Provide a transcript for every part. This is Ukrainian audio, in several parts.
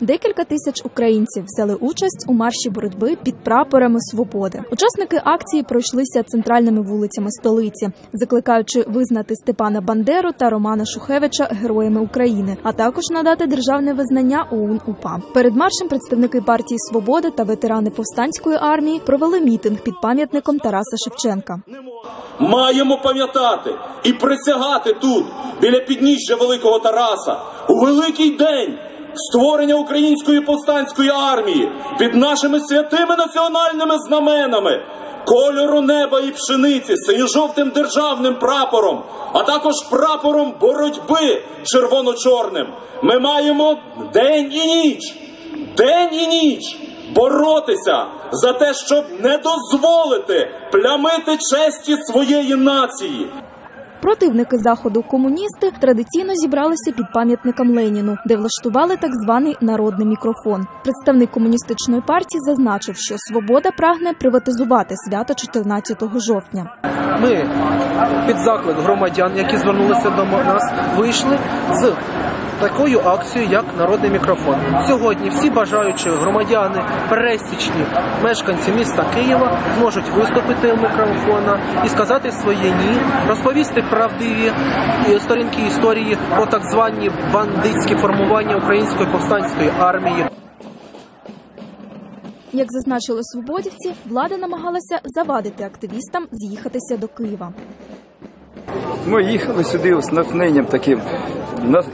Декілька тисяч українців взяли участь у марші боротьби під прапорами свободи. Учасники акції пройшлися центральними вулицями столиці, закликаючи визнати Степана Бандеру та Романа Шухевича героями України, а також надати державне визнання ОУН УПА. Перед маршем представники партії Свобода та ветерани повстанської армії провели мітинг під пам'ятником Тараса Шевченка. Маємо пам'ятати і присягати тут, біля підніжжя Великого Тараса, у великий день створення української повстанської армії під нашими святими національними знаменами, кольору неба і пшениці, синьо-жовтим державним прапором, а також прапором боротьби червоно-чорним. Ми маємо день і ніч, день і ніч боротися за те, щоб не дозволити плямити честі своєї нації. Противники заходу комуністи традиційно зібралися під пам'ятником Леніну, де влаштували так званий народний мікрофон. Представник комуністичної партії зазначив, що свобода прагне приватизувати свято 14 жовтня. Ми під заклик громадян, які звернулися до нас, вийшли з такою акцією, як народний мікрофон. Сьогодні всі бажаючі громадяни, пересічні мешканці міста Києва зможуть виступити у мікрофона і сказати своє ні, розповісти правдиві сторінки історії про так звані бандитські формування української повстанської армії. Як зазначили свободівці, влада намагалася завадити активістам з'їхатися до Києва. Ми їхали сюди з натхненням таким,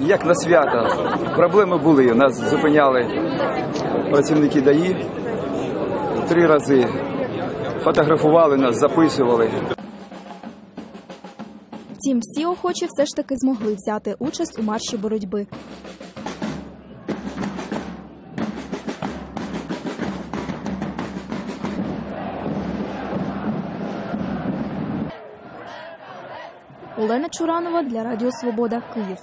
як на свято. Проблеми були. Нас зупиняли працівники ДАІ три рази. Фотографували нас, записували. Втім, всі охочі все ж таки змогли взяти участь у марші боротьби. Олена Чуранова для Радіо Свобода, Київ.